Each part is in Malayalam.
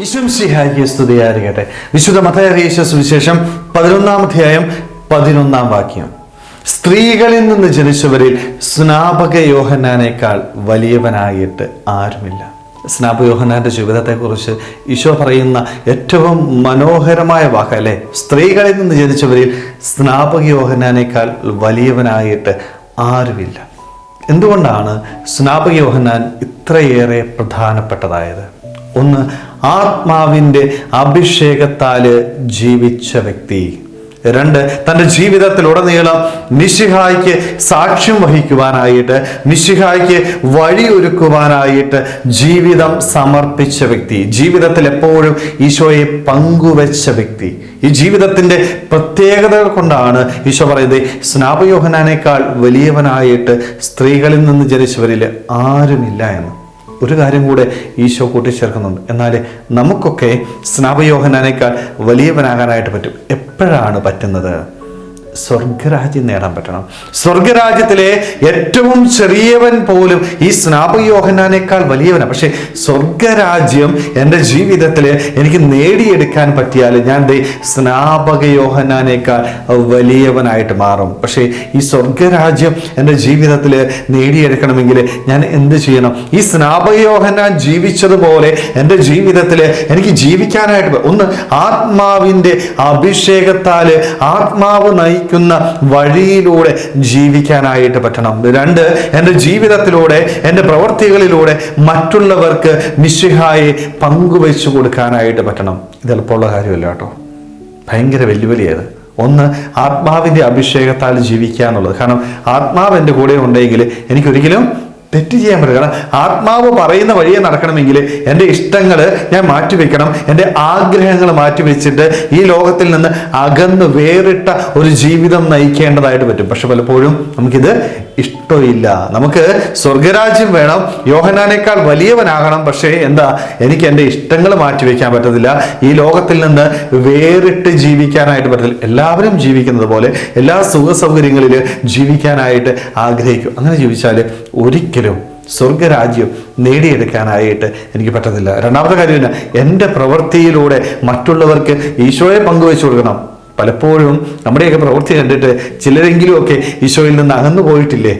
വിശ്വംസിഹായിക്ക് സ്തുതിയായിരിക്കട്ടെ. വിശുദ്ധ മതയറിയിച്ച സുവിശേഷം പതിനൊന്നാം അധ്യായം പതിനൊന്നാം വാക്യം. സ്ത്രീകളിൽ നിന്ന് ജനിച്ചവരിൽ സ്നാപക യോഹന്നാനേക്കാൾ വലിയവനായിട്ട് ആരുമില്ല. സ്നാപക യോഹന്നാന്റെ ജീവിതത്തെക്കുറിച്ച് ഈശോ പറയുന്ന ഏറ്റവും മനോഹരമായ വാക്ക് അല്ലെ? സ്ത്രീകളിൽ നിന്ന് ജനിച്ചവരിൽ സ്നാപക യോഹന്നാനേക്കാൾ വലിയവനായിട്ട് ആരുമില്ല. എന്തുകൊണ്ടാണ് സ്നാപക യോഹന്നാൻ ഇത്രയേറെ പ്രധാനപ്പെട്ടതായത്? ഒന്ന് ആത്മാവിന്റെ അഭിഷേകത്താൽ ജീവിച്ച വ്യക്തി. രണ്ട് തന്റെ ജീവിതത്തിലുടനീളം നിശിഹായ്ക്ക് സാക്ഷ്യം വഹിക്കുവാനായിട്ട് നിശിഹായ്ക്ക് വഴിയൊരുക്കുവാനായിട്ട് ജീവിതം സമർപ്പിച്ച വ്യക്തി. ജീവിതത്തിൽ എപ്പോഴും ഈശോയെ പങ്കുവെച്ച വ്യക്തി. ഈ ജീവിതത്തിന്റെ പ്രത്യേകതകൾ കൊണ്ടാണ് ഈശോ പറയുന്നത് സ്നാപയോഹനാനേക്കാൾ വലിയവനായിട്ട് സ്ത്രീകളിൽ നിന്ന് ജനിച്ചവരിൽ ആരുമില്ല എന്ന്. ഒരു കാര്യം കൂടെ ഈശോ കൂട്ടിച്ചേർക്കുന്നുണ്ട്. എന്നാൽ നമുക്കൊക്കെ സ്നാപയോഹനാനേക്കാൾ വലിയവനാകാനായിട്ട് പറ്റും. എപ്പോഴാണ് പറ്റുന്നത്? സ്വർഗരാജ്യം നേടാൻ പറ്റണം. സ്വർഗരാജ്യത്തിലെ ഏറ്റവും ചെറിയവൻ പോലും ഈ സ്നാപയോഹനാനേക്കാൾ വലിയവനാണ് പക്ഷേ സ്വർഗരാജ്യം എന്റെ ജീവിതത്തിൽ എനിക്ക് നേടിയെടുക്കാൻ പറ്റിയാൽ ഞാൻ സ്നാപകയോഹനാനേക്കാൾ വലിയവനായിട്ട് മാറും. പക്ഷേ ഈ സ്വർഗരാജ്യം എന്റെ ജീവിതത്തിൽ നേടിയെടുക്കണമെങ്കിൽ ഞാൻ എന്ത് ചെയ്യണം? ഈ സ്നാപകയോഹനാൻ ജീവിച്ചതുപോലെ എന്റെ ജീവിതത്തിൽ എനിക്ക് ജീവിക്കാനായിട്ട് ഒന്ന് ആത്മാവിന്റെ അഭിഷേകത്താൽ ആത്മാവ് നയിക്കുന്ന വഴിയിലൂടെ ജീവിക്കാനായിട്ട് പറ്റണം. രണ്ട് എന്റെ ജീവിതത്തിലൂടെ എന്റെ പ്രവൃത്തികളിലൂടെ മറ്റുള്ളവർക്ക് മിശിഹായെ പങ്കുവെച്ചു കൊടുക്കാനായിട്ട് പറ്റണം. ഇത് എളുപ്പമുള്ള കാര്യമല്ല കേട്ടോ. ഭയങ്കര വെല്ലുവിളിയത് ഒന്ന് ആത്മാവിന്റെ അഭിഷേകത്താൽ ജീവിക്കുക എന്നുള്ളത് കാരണം ആത്മാവ് എന്റെ കൂടെ ഉണ്ടെങ്കിൽ എനിക്കൊരിക്കലും തെറ്റ് ചെയ്യാൻ പറ്റില്ല. കാരണം ആത്മാവ് പറയുന്ന വഴിയെ നടക്കണമെങ്കിൽ എന്റെ ഇഷ്ടങ്ങൾ ഞാൻ മാറ്റിവെക്കണം. എന്റെ ആഗ്രഹങ്ങൾ മാറ്റിവെച്ചിട്ട് ഈ ലോകത്തിൽ നിന്ന് അകന്ന് വേറിട്ട ഒരു ജീവിതം നയിക്കേണ്ടതായിട്ട് പറ്റും. പക്ഷെ പലപ്പോഴും നമുക്കിത് ഇഷ്ടമില്ല. നമുക്ക് സ്വർഗരാജ്യം വേണം. യോഹനാനേക്കാൾ വലിയവനാകണം. പക്ഷേ എന്താ? എനിക്ക് എന്റെ ഇഷ്ടങ്ങൾ മാറ്റിവെക്കാൻ പറ്റത്തില്ല. ഈ ലോകത്തിൽ നിന്ന് വേറിട്ട് ജീവിക്കാനായിട്ട് പറ്റത്തില്ല. എല്ലാവരും ജീവിക്കുന്നത് പോലെ എല്ലാ സുഖ സൗകര്യങ്ങളിൽ ജീവിക്കാനായിട്ട് ആഗ്രഹിക്കും. അങ്ങനെ ജീവിച്ചാൽ ഒരിക്കലും സ്വർഗരാജ്യം നേടിയെടുക്കാനായിട്ട് എനിക്ക് പറ്റുന്നില്ല രണ്ടാമത്തെ കാര്യം എന്റെ പ്രവൃത്തിയിലൂടെ മറ്റുള്ളവർക്ക് ഈശോയെ പങ്കുവെച്ചു കൊടുക്കണം. പലപ്പോഴും നമ്മുടെയൊക്കെ പ്രവൃത്തി കണ്ടിട്ട് ചിലരെങ്കിലും ഒക്കെ ഈശോയിൽ നിന്ന് അകന്നു പോയിട്ടില്ലേ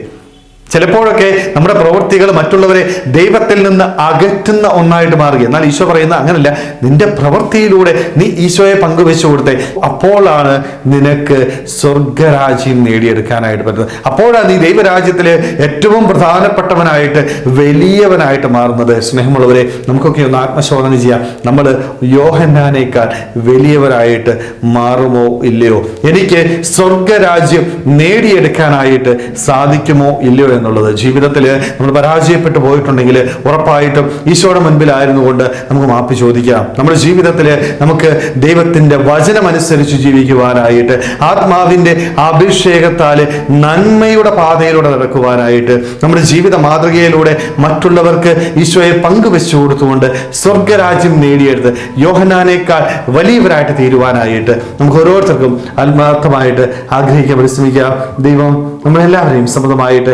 ചിലപ്പോഴൊക്കെ നമ്മുടെ പ്രവൃത്തികൾ മറ്റുള്ളവരെ ദൈവത്തിൽ നിന്ന് അകറ്റുന്ന ഒന്നായിട്ട് മാറുക എന്നാൽ ഈശോ പറയുന്ന അങ്ങനല്ല. നിന്റെ പ്രവൃത്തിയിലൂടെ നീ ഈശോയെ പങ്കുവെച്ചു കൊടുത്തെ. അപ്പോഴാണ് നിനക്ക് സ്വർഗരാജ്യം നേടിയെടുക്കാനായിട്ട് പറ്റുന്നത്. അപ്പോഴാണ് നീ ദൈവരാജ്യത്തിലെ ഏറ്റവും പ്രധാനപ്പെട്ടവനായിട്ട് വലിയവനായിട്ട് മാറുന്നത്. സ്നേഹമുള്ളവരെ നമുക്കൊക്കെ ഒന്ന് ആത്മശോധന ചെയ്യാം. നമ്മൾ യോഹന്നാനേക്കാൾ വലിയവരായിട്ട് മാറുമോ ഇല്ലയോ? എനിക്ക് സ്വർഗരാജ്യം നേടിയെടുക്കാനായിട്ട് സാധിക്കുമോ ഇല്ലയോ എന്നുള്ളത്. ജീവിതത്തിൽ നമ്മൾ പരാജയപ്പെട്ടു പോയിട്ടുണ്ടെങ്കിൽ ഉറപ്പായിട്ടും ഈശോയുടെ മുൻപിലായിരുന്നു കൊണ്ട് നമുക്ക് മാപ്പ് ചോദിക്കാം. നമ്മുടെ ജീവിതത്തിൽ നമുക്ക് ദൈവത്തിന്റെ വചനമനുസരിച്ച് ജീവിക്കുവാനായിട്ട് ആത്മാവിന്റെ അഭിഷേകത്താൽ നന്മയുടെ പാതയിലൂടെ നടക്കുവാനായിട്ട് നമ്മുടെ ജീവിത മാതൃകയിലൂടെ മറ്റുള്ളവർക്ക് ഈശോയെ പങ്കുവെച്ചു കൊടുത്തുകൊണ്ട് സ്വർഗരാജ്യം നേടിയെടുത്ത് യോഹനാനേക്കാൾ വലിയവരായിട്ട് തീരുവാനായിട്ട് നമുക്ക് ഓരോരുത്തർക്കും ആത്മാർത്ഥമായിട്ട് ആഗ്രഹിക്കാൻ പരിശ്രമിക്കാം. ദൈവം നമ്മളെല്ലാവരെയും സമൃദ്ധമായിട്ട്